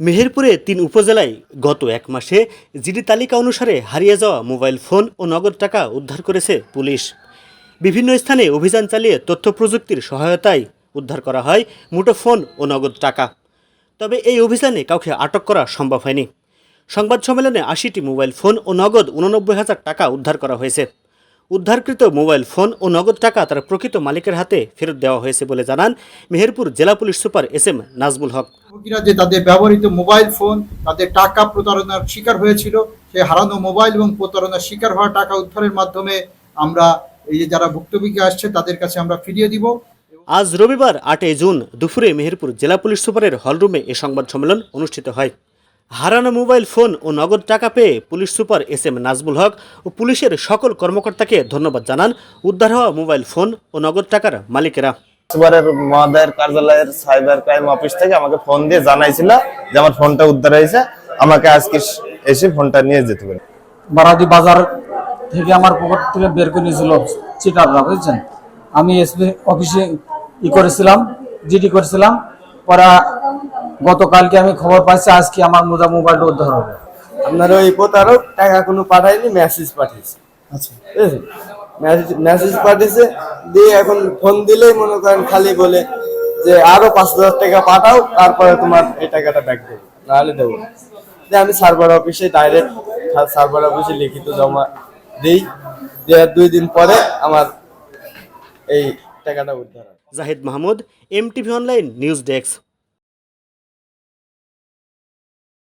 মেহেরপুরে তিন উপজেলায় গত এক মাসে জিডি তালিকা অনুসারে হারিয়ে যাওয়া মোবাইল ফোন ও নগদ টাকা উদ্ধার করেছে পুলিশ। বিভিন্ন স্থানে অভিযান চালিয়ে তথ্য প্রযুক্তির সহায়তায় উদ্ধার করা হয় মুঠোফোন ও নগদ টাকা। তবে এই অভিযানে কাউকে আটক করা সম্ভব হয়নি। সংবাদ সম্মেলনে আশিটি মোবাইল ফোন ও নগদ উননব্বই হাজার টাকা উদ্ধার করা হয়েছে। উদ্ধারকৃত মোবাইল ফোন ও নগদ টাকা তার প্রকৃত মালিকের হাতে ফেরত দেওয়া হয়েছে বলে জানান মেহেরপুর জেলা police super S M Nazmul Haque. ভোগীরা যে তাদের ব্যবহৃত মোবাইল ফোন তাদের টাকা প্রতারণার শিকার হয়েছিল সেই হারানো মোবাইল এবং প্রতারণার শিকার হওয়া টাকা উদ্ধারের মাধ্যমে আমরা এই যে যারা ভুক্তভোগী আসছে তাদের কাছে আমরা ফিরিয়ে দিব। আজ রবিবার আটই জুন দুপুরে মেহেরপুর জেলা পুলিশ সুপারের হলরুমে এ সংবাদ সম্মেলন অনুষ্ঠিত হয়। হারানো মোবাইল ফোন ও নগদ টাকা পেয়ে police super S M Nazmul Haque ও পুলিশের সকল কর্মকর্তাকে ধন্যবাদ জানান উদ্ধার হওয়া মোবাইল ফোন ও নগদ টাকার মালিকেরা। সুপারের মহোদয়ের কার্যালয়ের সাইবার ক্রাইম অফিস থেকে আমাকে ফোন দিয়ে জানাইছিল যে আমার ফোনটা উদ্ধার হয়েছে আমাকে আজকে এসে ফোনটা নিয়ে যেতে পারে বারাদি বাজার থেকে আমার পকেট থেকে বের করে নিয়েছিল চিটাররা বুঝছেন? আমি এসপি অফিসে ই করেছিলাম জিডি করেছিলাম পরে গতকালকে আমি খবর পাইছি আজকে আমার মোজা মোবাইলটা উদ্ধার হবে। আপনার ওই প্রতারক টাকা কোনো পাঠায়নি মেসেজ পাঠিয়েছে। আচ্ছা। মেসেজ মেসেজ পাঠিয়েছে দিয়ে এখন ফোন দিলেই মনে করেন খালি বলে যে আরও পাঁচ হাজার টাকা পাঠাও তারপরে তোমার এই টাকাটা ব্যাক দেবো নাহলে দেবো। দিয়ে আমি সার্ভার অফিসে ডাইরেক্ট সার্ভার অফিসে লিখিত জমা দিই। দেওয়ার দুই দিন পরে আমার এই টাকাটা উদ্ধার Zahid Mahmud M MTV online news desk